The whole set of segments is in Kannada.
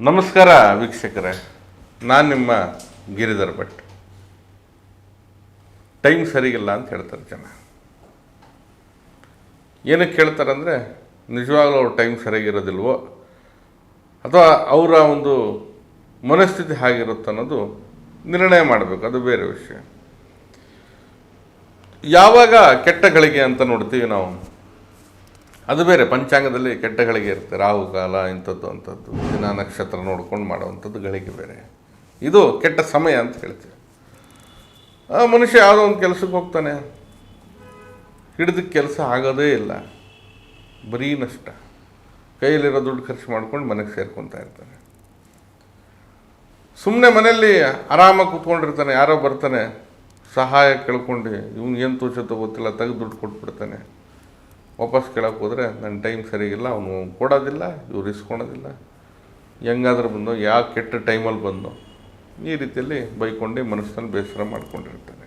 ನಮಸ್ಕಾರ ವೀಕ್ಷಕರೇ, ನಾನು ನಿಮ್ಮ ಗಿರಿಧರ್ ಭಟ್. ಟೈಮ್ ಸರಿಗಿಲ್ಲ ಅಂತ ಹೇಳ್ತಾರೆ ಜನ. ಏನಕ್ಕೆ ಹೇಳ್ತಾರೆ ಅಂದರೆ, ನಿಜವಾಗ್ಲೂ ಅವ್ರ ಟೈಮ್ ಸರಿಯಾಗಿರೋದಿಲ್ವೋ ಅಥವಾ ಅವರ ಒಂದು ಮನಸ್ಥಿತಿ ಹಾಗಿರುತ್ತೆ ಅನ್ನೋದು ನಿರ್ಣಯ ಮಾಡಬೇಕು, ಅದು ಬೇರೆ ವಿಷಯ. ಯಾವಾಗ ಕೆಟ್ಟ ಗಳಿಗೆ ಅಂತ ನೋಡ್ತೀವಿ ನಾವು ಅದು ಬೇರೆ, ಪಂಚಾಂಗದಲ್ಲಿ ಕೆಟ್ಟ ಗಳಿಗೆ ಇರುತ್ತೆ. ರಾಹು ಕಾಲ, ಇಂಥದ್ದು, ಅಂಥದ್ದು. ದಿನ ನಕ್ಷತ್ರ ನೋಡ್ಕೊಂಡು ಮಾಡುವಂಥದ್ದು ಗಳಿಗೆ ಬೇರೆ. ಇದು ಕೆಟ್ಟ ಸಮಯ ಅಂತ ಹೇಳ್ತೀವಿ. ಆ ಮನುಷ್ಯ ಯಾವುದೋ ಒಂದು ಕೆಲಸಕ್ಕೆ ಹೋಗ್ತಾನೆ. ಹಿಡಿದ ಕೆಲಸ ಆಗೋದೇ ಇಲ್ಲ. ಬರೀ ನಷ್ಟ. ಕೈಯಲ್ಲಿರೋ ದುಡ್ಡು ಖರ್ಚು ಮಾಡ್ಕೊಂಡು ಮನೆಗೆ ಸೇರ್ಕೊತಾ ಇರ್ತಾನೆ. ಸುಮ್ಮನೆ ಮನೆಯಲ್ಲಿ ಆರಾಮಾಗಿ ಕೂತ್ಕೊಂಡಿರ್ತಾನೆ. ಯಾರೋ ಬರ್ತಾನೆ. ಸಹಾಯ ಕೇಳ್ಕೊಂಡು ಏನು ತೋಚತ್ತೋ ಗೊತ್ತಿಲ್ಲ. ತೆಗೆದು ದುಡ್ಡು ಕೊಟ್ಬಿಡ್ತಾನೆ. ವಾಪಸ್ ಕೇಳೋಕ್ಕೆ ಹೋದರೆ, ನನ್ನ ಟೈಮ್ ಸರಿಗಿಲ್ಲ, ಅವನು ಕೊಡೋದಿಲ್ಲ, ಇವ್ರು ಇಸ್ಕೊಳೋದಿಲ್ಲ ಹೆಂಗಾದ್ರೂ ಬಂದು, ಯಾವ ಕೆಟ್ಟ ಟೈಮಲ್ಲಿ ಬಂದು, ಈ ರೀತಿಯಲ್ಲಿ ಬೈಕೊಂಡು ಮನಸ್ಸಿನಲ್ಲಿ ಬೇಸರ ಮಾಡ್ಕೊಂಡಿರ್ತಾನೆ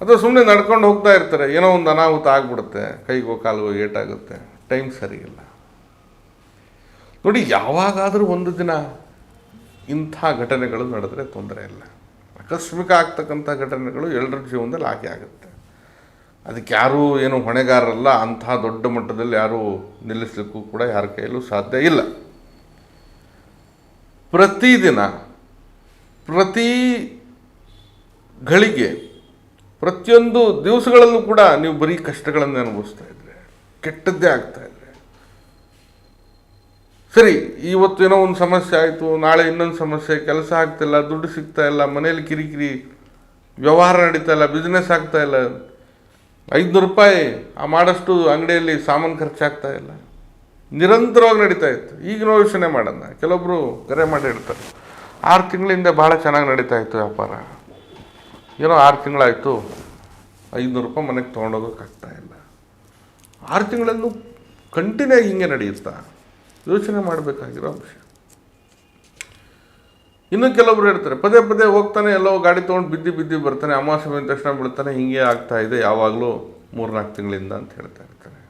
ಅದು ಸುಮ್ಮನೆ ನಡ್ಕೊಂಡು ಹೋಗ್ತಾ ಇರ್ತಾರೆ. ಏನೋ ಒಂದು ಅನಾಹುತ ಆಗ್ಬಿಡುತ್ತೆ, ಕೈಗೋ, ಕಾಲಿಗೋ ಏಟಾಗುತ್ತೆ. ಟೈಮ್ ಸರಿಯಿಲ್ಲ ನೋಡಿ, ಯಾವಾಗಾದರೂ ಒಂದು ದಿನ ಇಂಥ ಘಟನೆಗಳು ನಡೆದ್ರೆ ತೊಂದರೆ ಇಲ್ಲ. ಆಕಸ್ಮಿಕ ಆಗ್ತಕ್ಕಂಥ ಘಟನೆಗಳು ಎಲ್ಲರ ಜೀವನದಲ್ಲಿ ಹಾಗೆ ಆಗುತ್ತೆ. ಅದಕ್ಕೆ ಯಾರೂ ಏನು ಹೊಣೆಗಾರರಲ್ಲ, ಅಂಥ ದೊಡ್ಡ ಮಟ್ಟದಲ್ಲಿ ಯಾರೂ ನಿಲ್ಲಿಸಲಿಕ್ಕೂ ಕೂಡ ಯಾರ ಕೈಯಲ್ಲೂ ಸಾಧ್ಯ ಇಲ್ಲ. ಪ್ರತಿದಿನ, ಪ್ರತಿ ಗಳಿಗೆ ಪ್ರತಿಯೊಂದು ದಿವಸಗಳಲ್ಲೂ ಕೂಡ ನೀವು ಬರೀ ಕಷ್ಟಗಳನ್ನು ಅನುಭವಿಸ್ತಾ ಇದ್ರೆ, ಕೆಟ್ಟದ್ದೇ ಆಗ್ತಾ ಇದ್ರೆ. ಸರಿ, ಇವತ್ತು ಏನೋ ಒಂದು ಸಮಸ್ಯೆ ಆಯಿತು, ನಾಳೆ ಇನ್ನೊಂದು ಸಮಸ್ಯೆ, ಕೆಲಸ ಆಗ್ತಿಲ್ಲ ದುಡ್ಡು ಸಿಗ್ತಾ ಇಲ್ಲ, ಮನೇಲಿ ಕಿರಿಕಿರಿ, ವ್ಯವಹಾರ ನಡೀತಾ ಇಲ್ಲ ಬಿಸ್ನೆಸ್ ಆಗ್ತಾ ಇಲ್ಲ ಐದುನೂರು ರೂಪಾಯಿ ಆ ಮಾಡಷ್ಟು ಅಂಗಡಿಯಲ್ಲಿ ಸಾಮಾನು ಖರ್ಚಾಗ್ತಾ ಇಲ್ಲ. ನಿರಂತರವಾಗಿ ನಡೀತಾ ಇತ್ತು. ಈಗ ಯೋಚನೆ ಮಾಡೋಣ. ಕೆಲವೊಬ್ಬರು ಕರೆ ಮಾಡಿ ಇಡ್ತಾರೆ ಆರು ತಿಂಗಳಿಂದ ಭಾಳ ಚೆನ್ನಾಗಿ ನಡೀತಾ ಇತ್ತು ವ್ಯಾಪಾರ. ಏನೋ ಆರು ತಿಂಗಳಾಯಿತು. ಐದುನೂರು ರೂಪಾಯಿ ಮನೆಗೆ ತೊಗೊಂಡೋಗೋಕ್ಕಾಗ್ತಾ ಇಲ್ಲ. ಆರು ತಿಂಗಳಲ್ಲೂ ಕಂಟಿನ್ಯೂ ಹಿಂಗೆ ನಡೆಯುತ್ತಾ? ಯೋಚನೆ ಮಾಡಬೇಕಾಗಿರೋ ಅಂಶ. ಇನ್ನು ಕೆಲವರು ಹೇಳ್ತಾರೆ, ಪದೇ ಪದೇ ಹೋಗ್ತಾನೆ, ಎಲ್ಲೋ ಗಾಡಿ ತೊಗೊಂಡು ಬಿದ್ದು ಬಿದ್ದು ಬರ್ತಾನೆ, ಅಮಾವಾಸ್ಯೆ ಬಂದ ತಕ್ಷಣ ಬಿಡ್ತಾನೆ ಹಿಂಗೆ ಆಗ್ತಾ ಇದೆ, ಯಾವಾಗಲೂ ಮೂರ್ನಾಲ್ಕು ತಿಂಗಳಿಂದ ಅಂತ ಹೇಳ್ತಾ ಇರ್ತಾರೆ.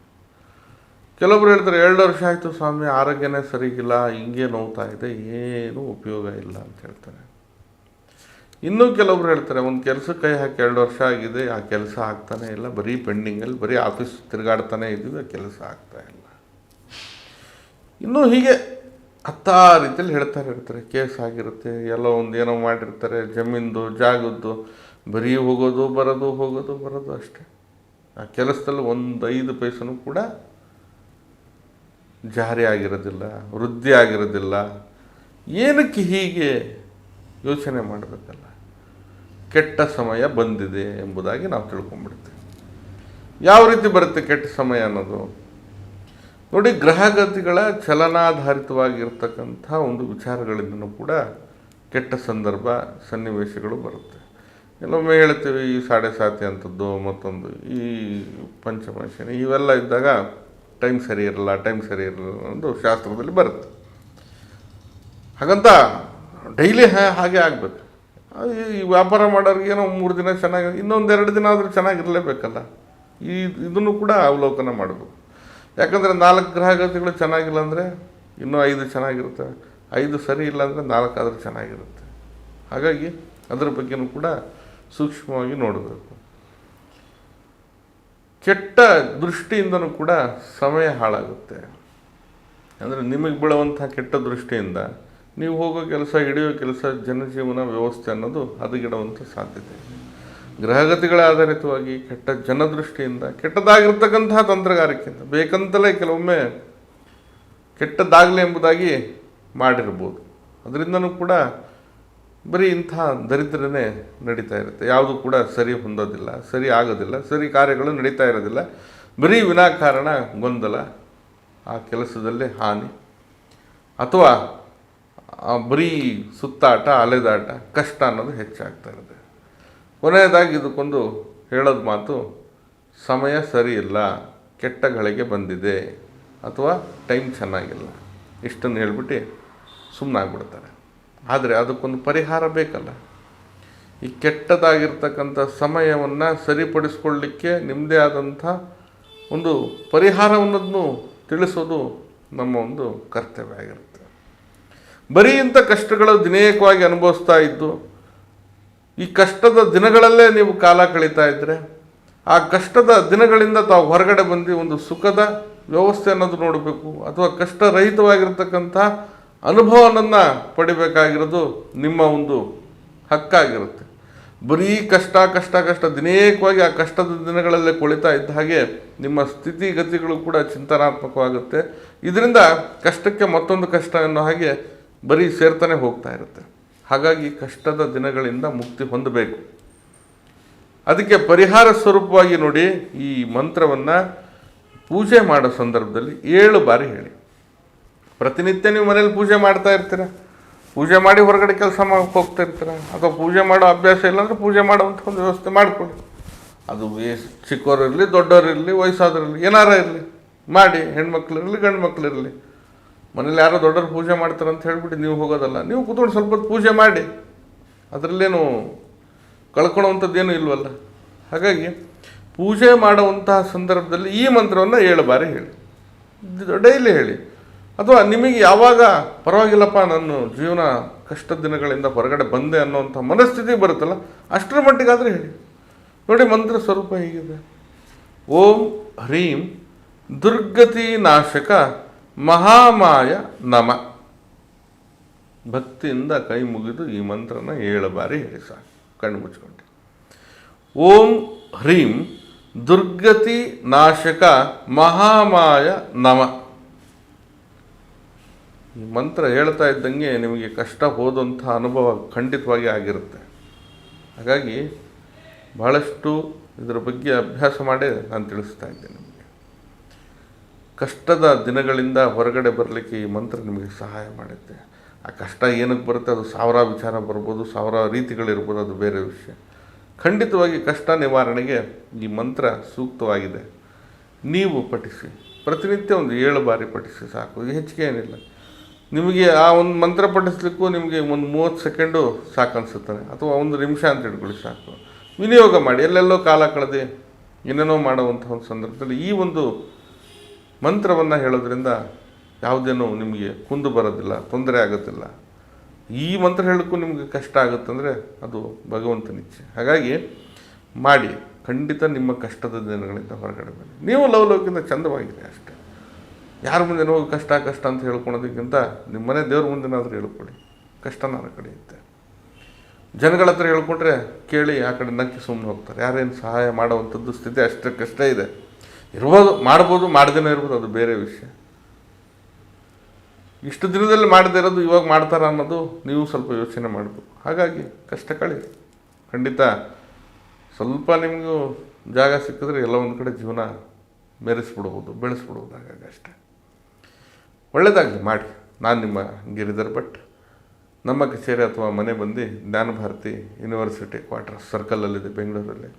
ಕೆಲವರು ಹೇಳ್ತಾರೆ, ಎರಡು ವರ್ಷ ಆಯಿತು ಸ್ವಾಮಿ, ಆರೋಗ್ಯನೇ ಸರಿಗಿಲ್ಲ, ಹಿಂಗೆ ನೋವ್ತಾ ಇದೆ, ಏನೂ ಉಪಯೋಗ ಇಲ್ಲ ಅಂತ ಹೇಳ್ತಾರೆ. ಇನ್ನೂ ಕೆಲವರು ಹೇಳ್ತಾರೆ, ಒಂದು ಕೆಲಸ ಕೈ ಹಾಕಿ ಎರಡು ವರ್ಷ ಆಗಿದೆ, ಆ ಕೆಲಸ ಆಗ್ತಾನೆ ಇಲ್ಲ, ಬರೀ ಪೆಂಡಿಂಗಲ್ಲಿ, ಬರೀ ಆಫೀಸ್ ತಿರುಗಾಡ್ತಾನೆ ಇದ್ದೀವಿ ಆ ಕೆಲಸ ಆಗ್ತಾ ಇಲ್ಲ. ಇನ್ನೂ ಹೀಗೆ ಹತ್ತಾರು ರೀತಿಯಲ್ಲಿ ಹೇಳ್ತಾರೆ ಇರ್ತಾರೆ. ಕೇಸ್ ಆಗಿರುತ್ತೆ, ಎಲ್ಲೋ ಒಂದು ಏನೋ ಮಾಡಿರ್ತಾರೆ, ಜಮೀನ್ದು, ಜಾಗದ್ದು, ಬರೀ ಹೋಗೋದು, ಬರೋದು ಹೋಗೋದು, ಬರೋದು ಅಷ್ಟೇ. ಆ ಕೆಲಸದಲ್ಲಿ ಒಂದು ಐದು ಪೈಸನೂ ಕೂಡ ಜಾರಿ ಆಗಿರೋದಿಲ್ಲ, ವೃದ್ಧಿ ಆಗಿರೋದಿಲ್ಲ. ಏನಕ್ಕೆ ಹೀಗೆ ಯೋಚನೆ ಮಾಡಬೇಕಲ್ಲ? ಕೆಟ್ಟ ಸಮಯ ಬಂದಿದೆ ಎಂಬುದಾಗಿ ನಾವು ತಿಳ್ಕೊಂಬಿಡ್ತೀವಿ ಯಾವ ರೀತಿ ಬರುತ್ತೆ ಕೆಟ್ಟ ಸಮಯ ಅನ್ನೋದು? ನೋಡಿ, ಗ್ರಹಗತಿಗಳ ಚಲನಾಧಾರಿತವಾಗಿರ್ತಕ್ಕಂಥ ಒಂದು ವಿಚಾರಗಳಿಂದನೂ ಕೂಡ ಕೆಟ್ಟ ಸಂದರ್ಭ, ಸನ್ನಿವೇಶಗಳು ಬರುತ್ತೆ. ಕೆಲವೊಮ್ಮೆ ಹೇಳ್ತೀವಿ, ಈ ಸಾಡೆ ಸಾತಿ ಅಂಥದ್ದು, ಮತ್ತೊಂದು ಈ ಪಂಚಮಶನಿ, ಇವೆಲ್ಲ ಇದ್ದಾಗ ಟೈಮ್ ಸರಿ ಇರಲ್ಲ, ಟೈಮ್ ಸರಿ ಇರಲ್ಲ ಅನ್ನೋದು ಶಾಸ್ತ್ರದಲ್ಲಿ ಬರುತ್ತೆ. ಹಾಗಂತ ಡೈಲಿ ಹಾಗೆ ಆಗಬೇಕು. ಈ ವ್ಯಾಪಾರ ಮಾಡೋರಿಗೆ ಏನೋ ಮೂರು ದಿನ ಚೆನ್ನಾಗಿ, ಇನ್ನೊಂದೆರಡು ದಿನ ಆದರೂ ಚೆನ್ನಾಗಿರಲೇಬೇಕಲ್ಲ. ಈ, ಇದನ್ನು ಕೂಡ ಅವಲೋಕನ ಮಾಡಬೇಕು. ಯಾಕಂದರೆ ನಾಲ್ಕು ಗ್ರಹಗತಿಗಳು ಚೆನ್ನಾಗಿಲ್ಲ ಅಂದರೆ ಇನ್ನೂ ಐದು ಚೆನ್ನಾಗಿರುತ್ತೆ. ಐದು ಸರಿ ಇಲ್ಲ ಅಂದರೆ ನಾಲ್ಕಾದರೂ ಚೆನ್ನಾಗಿರುತ್ತೆ. ಹಾಗಾಗಿ ಅದರ ಬಗ್ಗೆನೂ ಕೂಡ ಸೂಕ್ಷ್ಮವಾಗಿ ನೋಡಬೇಕು. ಕೆಟ್ಟ ದೃಷ್ಟಿಯಿಂದನೂ ಕೂಡ ಸಮಯ ಹಾಳಾಗುತ್ತೆ. ಅಂದರೆ ನಿಮಗೆ ಬೀಳುವಂಥ ಕೆಟ್ಟ ದೃಷ್ಟಿಯಿಂದ ನೀವು ಹೋಗೋ ಕೆಲಸ, ಹಿಡಿಯೋ ಕೆಲಸ, ಜನಜೀವನ ವ್ಯವಸ್ಥೆ ಅನ್ನೋದು ಹದಗೆಡುವಂಥ ಸಾಧ್ಯತೆ. ಗ್ರಹಗತಿಗಳ ಆಧಾರಿತವಾಗಿ ಕೆಟ್ಟ ಜನದೃಷ್ಟಿಯಿಂದ, ಕೆಟ್ಟದಾಗಿರ್ತಕ್ಕಂತಹ ತಂತ್ರಗಾರಿಕೆಯಿಂದ, ಬೇಕಂತಲೇ ಕೆಲವೊಮ್ಮೆ ಕೆಟ್ಟದಾಗಲಿ ಎಂಬುದಾಗಿ ಮಾಡಿರ್ಬೋದು. ಅದರಿಂದನೂ ಕೂಡ ಬರೀ ಇಂಥ ದರಿದ್ರನೇ ನಡೀತಾ ಇರುತ್ತೆ. ಯಾವುದು ಕೂಡ ಸರಿ ಹೊಂದೋದಿಲ್ಲ, ಸರಿ ಆಗೋದಿಲ್ಲ, ಸರಿ ಕಾರ್ಯಗಳು ನಡೀತಾ ಇರೋದಿಲ್ಲ. ಬರೀ ವಿನಾಕಾರಣ, ಗೊಂದಲ, ಆ ಕೆಲಸದಲ್ಲಿ ಹಾನಿ. ಅಥವಾ ಬರೀ ಸುತ್ತಾಟ, ಅಲೆದಾಟ, ಕಷ್ಟ ಅನ್ನೋದು ಹೆಚ್ಚಾಗ್ತಾ ಇರುತ್ತೆ ಕೊನೆಯದಾಗಿ ಇದಕ್ಕೊಂದು ಹೇಳೋದು ಮಾತು, ಸಮಯ ಸರಿ ಇಲ್ಲ ಕೆಟ್ಟ ಗಳಿಗೆ ಬಂದಿದೆ ಅಥವಾ ಟೈಮ್ ಚೆನ್ನಾಗಿಲ್ಲ. ಇಷ್ಟನ್ನು ಹೇಳ್ಬಿಟ್ಟು ಸುಮ್ಮನಾಗ್ಬಿಡ್ತಾರೆ ಆದರೆ ಅದಕ್ಕೊಂದು ಪರಿಹಾರ ಬೇಕಲ್ಲ. ಈ ಕೆಟ್ಟದಾಗಿರ್ತಕ್ಕಂಥ ಸಮಯವನ್ನು ಸರಿಪಡಿಸ್ಕೊಳ್ಳಿಕ್ಕೆ ನಿಮ್ಮದೇ ಆದಂಥ ಒಂದು ಪರಿಹಾರವನ್ನದನ್ನು ತಿಳಿಸೋದು ನಮ್ಮ ಒಂದು ಕರ್ತವ್ಯ ಆಗಿರುತ್ತೆ. ಬರೀ ಇಂಥ ಕಷ್ಟಗಳು ದಿನೇಕವಾಗಿ ಅನುಭವಿಸ್ತಾ ಇದ್ದು ಈ ಕಷ್ಟದ ದಿನಗಳಲ್ಲೇ ನೀವು ಕಾಲ ಕಳೀತಾ ಇದ್ದರೆ ಆ ಕಷ್ಟದ ದಿನಗಳಿಂದ ತಾವು ಹೊರಗಡೆ ಬಂದು ಒಂದು ಸುಖದ ವ್ಯವಸ್ಥೆ ಅನ್ನೋದು ನೋಡಬೇಕು, ಅಥವಾ ಕಷ್ಟರಹಿತವಾಗಿರ್ತಕ್ಕಂಥ ಅನುಭವನನ್ನು ಪಡಿಬೇಕಾಗಿರೋದು ನಿಮ್ಮ ಒಂದು ಹಕ್ಕಾಗಿರುತ್ತೆ. ಬರೀ ಕಷ್ಟ ಕಷ್ಟ ಕಷ್ಟ, ದಿನೇಕವಾಗಿ ಆ ಕಷ್ಟದ ದಿನಗಳಲ್ಲೇ ಕುಳಿತಾ ಇದ್ದ ಹಾಗೆ ನಿಮ್ಮ ಸ್ಥಿತಿಗತಿಗಳು ಕೂಡ ಚಿಂತನಾತ್ಮಕವಾಗುತ್ತೆ. ಇದರಿಂದ ಕಷ್ಟಕ್ಕೆ ಮತ್ತೊಂದು ಕಷ್ಟ ಅನ್ನೋ ಹಾಗೆ ಬರೀ ಸೇರ್ತಾನೆ ಹೋಗ್ತಾ ಇರುತ್ತೆ. ಹಾಗಾಗಿ ಕಷ್ಟದ ದಿನಗಳಿಂದ ಮುಕ್ತಿ ಹೊಂದಬೇಕು. ಅದಕ್ಕೆ ಪರಿಹಾರ ಸ್ವರೂಪವಾಗಿ ನೋಡಿ ಈ ಮಂತ್ರವನ್ನು ಪೂಜೆ ಮಾಡೋ ಸಂದರ್ಭದಲ್ಲಿ ಏಳು ಬಾರಿ ಹೇಳಿ. ಪ್ರತಿನಿತ್ಯ ನೀವು ಮನೇಲಿ ಪೂಜೆ ಮಾಡ್ತಾ ಇರ್ತೀರ? ಪೂಜೆ ಮಾಡಿ ಹೊರಗಡೆ ಕೆಲಸ ಮಾಡಕ್ಕೆ ಹೋಗ್ತಾ ಇರ್ತೀರ? ಅಥವಾ ಪೂಜೆ ಮಾಡೋ ಅಭ್ಯಾಸ ಇಲ್ಲಾಂದ್ರೆ ಪೂಜೆ ಮಾಡುವಂಥ ಒಂದು ವ್ಯವಸ್ಥೆ ಮಾಡಿಕೊಳ್ಳಿ. ಅದು ಚಿಕ್ಕವರಿರಲಿ ದೊಡ್ಡವರಿರಲಿ ವಯಸ್ಸಾದವ್ರಿರಲಿ ಏನಾರ ಇರಲಿ. ಮಾಡಿ, ಹೆಣ್ಮಕ್ಳಿರಲಿ ಗಂಡು ಮಕ್ಳಿರಲಿ ಮನೇಲಿ ಯಾರೋ ದೊಡ್ಡವ್ರು ಪೂಜೆ ಮಾಡ್ತಾರೆ ಅಂತ ಹೇಳ್ಬಿಟ್ಟು ನೀವು ಹೋಗೋದಲ್ಲ, ನೀವು ಕೂತ್ಕೊಂಡು ಸ್ವಲ್ಪ ಪೂಜೆ ಮಾಡಿ. ಅದರಲ್ಲೇನು ಕಳ್ಕೊಳ್ಳೋವಂಥದ್ದೇನು ಇಲ್ವಲ್ಲ? ಹಾಗಾಗಿ ಪೂಜೆ ಮಾಡುವಂತಹ ಸಂದರ್ಭದಲ್ಲಿ ಈ ಮಂತ್ರವನ್ನು ಏಳು ಬಾರಿ ಹೇಳಿ. ಡೈಲಿ ಹೇಳಿ. ಅಥವಾ ನಿಮಗೆ ಯಾವಾಗ ಪರವಾಗಿಲ್ಲಪ್ಪ ನನ್ನ ಜೀವನ ಕಷ್ಟ ದಿನಗಳಿಂದ ಹೊರಗಡೆ ಬಂದೆ ಅನ್ನೋಂಥ ಮನಸ್ಥಿತಿ ಬರುತ್ತಲ್ಲ, ಅಷ್ಟರ ಮಟ್ಟಿಗಾದರೆ ಹೇಳಿ. ನೋಡಿ ಮಂತ್ರ ಸ್ವರೂಪ ಹೀಗಿದೆ. ಓಂ ಹ್ರೀಂ ದುರ್ಗತಿ ನಾಶಕ ಮಹಾಮಾಯ ನಮ. ಭಕ್ತಿಯಿಂದ ಕೈ ಮುಗಿದು ಈ ಮಂತ್ರನ ಏಳು ಬಾರಿ ಹೇಳಿ ಸಾಕು ಕಣ್ಣು ಮುಚ್ಕೊಂಡು. ಓಂ ಹ್ರೀಂ ದುರ್ಗತಿ ನಾಶಕ ಮಹಾಮಾಯ ನಮ. ಈ ಮಂತ್ರ ಹೇಳ್ತಾ ಇದ್ದಂಗೆ ನಿಮಗೆ ಕಷ್ಟ ಹೋದಂಥ ಅನುಭವ ಖಂಡಿತವಾಗಿ ಆಗಿರುತ್ತೆ. ಹಾಗಾಗಿ ಬಹಳಷ್ಟು ಇದರ ಬಗ್ಗೆ ಅಭ್ಯಾಸ ಮಾಡಿ ನಾನು ತಿಳಿಸ್ತಾ ಇದ್ದೇನೆ. ಕಷ್ಟದ ದಿನಗಳಿಂದ ಹೊರಗಡೆ ಬರಲಿಕ್ಕೆ ಈ ಮಂತ್ರ ನಿಮಗೆ ಸಹಾಯ ಮಾಡುತ್ತೆ. ಆ ಕಷ್ಟ ಏನಕ್ಕೆ ಬರುತ್ತೆ? ಅದು ಸಾವಿರ ವಿಚಾರ ಬರ್ಬೋದು, ಸಾವಿರ ರೀತಿಗಳಿರ್ಬೋದು, ಅದು ಬೇರೆ ವಿಷಯ. ಖಂಡಿತವಾಗಿ ಕಷ್ಟ ನಿವಾರಣೆಗೆ ಈ ಮಂತ್ರ ಸೂಕ್ತವಾಗಿದೆ. ನೀವು ಪಠಿಸಿ. ಪ್ರತಿನಿತ್ಯ ಒಂದು ಏಳು ಬಾರಿ ಪಠಿಸಿ ಸಾಕು. ಹೆಚ್ಚಿಗೆ ಏನಿಲ್ಲ. ನಿಮಗೆ ಆ ಒಂದು ಮಂತ್ರ ಪಠಿಸ್ಲಿಕ್ಕೂ ನಿಮಗೆ ಒಂದು ಮೂವತ್ತು ಸೆಕೆಂಡು ಸಾಕು ಅನಿಸುತ್ತದೆ ಅಥವಾ ಒಂದು ನಿಮಿಷ ಅಂತ ಇಟ್ಕೊಳ್ಳಿ ಸಾಕು. ವಿನಿಯೋಗ ಮಾಡಿ. ಎಲ್ಲೆಲ್ಲೋ ಕಾಲ ಕಳೆದು ಏನೇನೋ ಮಾಡುವಂಥ ಒಂದು ಸಂದರ್ಭದಲ್ಲಿ ಈ ಒಂದು ಮಂತ್ರವನ್ನು ಹೇಳೋದ್ರಿಂದ ಯಾವುದೇನೋ ನಿಮಗೆ ಕುಂದು ಬರೋದಿಲ್ಲ, ತೊಂದರೆ ಆಗೋದಿಲ್ಲ ಈ ಮಂತ್ರ ಹೇಳೋಕ್ಕೂ ನಿಮಗೆ ಕಷ್ಟ ಆಗುತ್ತಂದರೆ ಅದು ಭಗವಂತನ ಇಚ್ಛೆ ಹಾಗಾಗಿ ಮಾಡಿ, ಖಂಡಿತ ನಿಮ್ಮ ಕಷ್ಟದ ದಿನಗಳಿಂದ ಹೊರಗಡೆ ಬನ್ನಿ. ನೀವು ಲವಲೋಕಿಂದ ಚಂದವಾಗಿದೆ ಅಷ್ಟೇ. ಯಾರ ಮುಂದೆ ನೋವು, ಕಷ್ಟ ಕಷ್ಟ ಅಂತ ಹೇಳ್ಕೊಳೋದಕ್ಕಿಂತ ನಿಮ್ಮ ಮನೆ ದೇವ್ರ ಮುಂದೆನಾದರೂ ಹೇಳ್ಕೊಳ್ಳಿ ಕಷ್ಟನಾರ ಕಡೆಯುತ್ತೆ ಜನಗಳ ಹತ್ರ ಹೇಳ್ಕೊಂಡ್ರೆ ಕೇಳಿ ಆ ಕಡೆ ನಕ್ಕಿ ಸುಮ್ಮನೆ ಹೋಗ್ತಾರೆ. ಯಾರೇನು ಸಹಾಯ ಮಾಡುವಂಥದ್ದು ಸ್ಥಿತಿ ಅಷ್ಟಕ್ಕಷ್ಟೇ ಇದೆ. ಇರ್ಬೋದು, ಮಾಡ್ಬೋದು, ಮಾಡ್ದೇನೆ ಇರ್ಬೋದು, ಅದು ಬೇರೆ ವಿಷಯ. ಇಷ್ಟು ದಿನದಲ್ಲಿ ಮಾಡದೇ ಇರೋದು, ಇವಾಗ ಮಾಡ್ತಾರ ಅನ್ನೋದು ನೀವು ಸ್ವಲ್ಪ ಯೋಚನೆ ಮಾಡಬೇಕು ಹಾಗಾಗಿ ಕಷ್ಟ ಕಳಿ. ಖಂಡಿತ ಸ್ವಲ್ಪ ನಿಮಗೂ ಜಾಗ ಸಿಕ್ಕಿದ್ರೆ ಎಲ್ಲ ಒಂದು ಕಡೆ ಜೀವನ ಮೆರೆಸ್ಬಿಡ್ಬೋದು, ಬೆಳೆಸ್ಬಿಡ್ಬೋದು ಹಾಗಾಗಿ ಅಷ್ಟೇ. ಒಳ್ಳೆಯದಾಗಲಿ ಮಾಡಿ. ನಾನು ನಿಮ್ಮ ಗಿರಿಧರ್ ಭಟ್. ನಮ್ಮ ಕಚೇರಿ ಅಥವಾ ಮನೆ ಬಂದು ಜ್ಞಾನಭಾರತಿ ಯೂನಿವರ್ಸಿಟಿ ಕ್ವಾರ್ಟರ್ ಸರ್ಕಲಲ್ಲಿದೆ ಬೆಂಗಳೂರಲ್ಲಿ.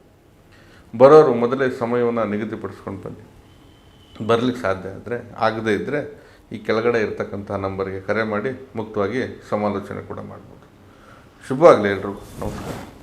ಬರೋರು ಮೊದಲೇ ಸಮಯವನ್ನು ನಿಗದಿಪಡಿಸ್ಕೊಂಡು ಬನ್ನಿ. ಬರಲಿಕ್ಕೆ ಸಾಧ್ಯ ಆದರೆ, ಆಗದೇ ಇದ್ದರೆ ಈ ಕೆಳಗಡೆ ಇರತಕ್ಕಂಥ ನಂಬರ್ಗೆ ಕರೆ ಮಾಡಿ ಮುಕ್ತವಾಗಿ ಸಮಾಲೋಚನೆ ಕೂಡ ಮಾಡ್ಬೋದು. ಶುಭವಾಗಲಿ ಎಲ್ರಿಗೂ. ನಮಸ್ಕಾರ.